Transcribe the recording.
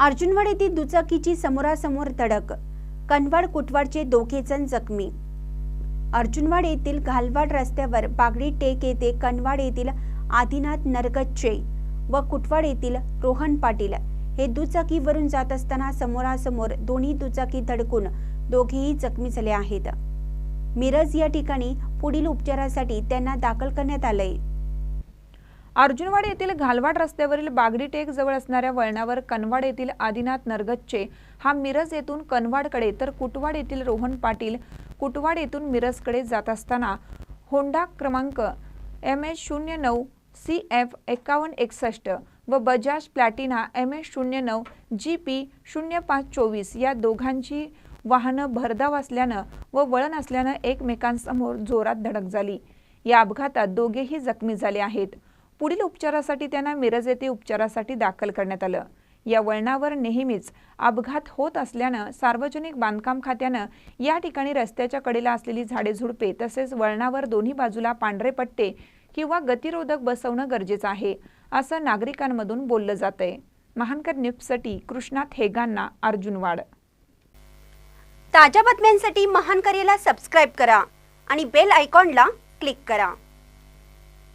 अर्जुनवाड येथील दुचाकीची समोरासमोर धडक. कनवाड कुटवाडचे दोघे जण जखमी. अर्जुनवाड येथील घालवाड रस्त्यावर बागडी टेक येथे कनवाड येथील आदिनाथ नरगच्चे व कुटवाड येथील रोहन पाटील हे दुचाकीवरून जात असताना समोरासमोर दोन्ही दुचाकी धडकून दोघेही जखमी झाले आहेत. मिरज या ठिकाणी पुढील उपचारासाठी त्यांना दाखल करण्यात आलंय. अर्जुनवाड येथील घालवाड रस्त्यावरील बागडी टेक जवळ असणाऱ्या वळणावर कनवाड येथील आदिनाथ नरगच्चे हा मिरज येथून कनवाडकडे तर कुटवाड येथील रोहन पाटील कुटवाड येथून मिरजकडे जात असताना होंडा क्रमांक एम एच शून्य नऊ सी एफ एकावन्न एकसष्ट व बजाज प्लॅटिना एम एच शून्य नऊ जी पी शून्य पाच चोवीस या दोघांची वाहनं भरधाव असल्यानं व वळण असल्यानं एकमेकांसमोर जोरात धडक झाली. या अपघातात दोघेही जखमी झाले आहेत. पुढील उपचारासाठी त्यांना मिरज येथे उपचारासाठी दाखल करण्यात आलं. या वळणावर नेहमीच अपघात होत असल्यानं सार्वजनिक बांधकाम खात्यानं या ठिकाणी रस्त्याच्या कडेला असलेली झाडे झुडपे तसेच वळणावर दोन्ही बाजूला पांढरे पट्टे किंवा गतिरोधक बसवणं गरजेचं आहे असं नागरिकांमधून बोललं जातंय. महानकर न्यूजसाठी कृष्णा थेगांना अर्जुनवाड ताज्या बातम्यांसाठी महानकरेला सबस्क्राईब करा आणि बेल आयकॉनला क्लिक करा.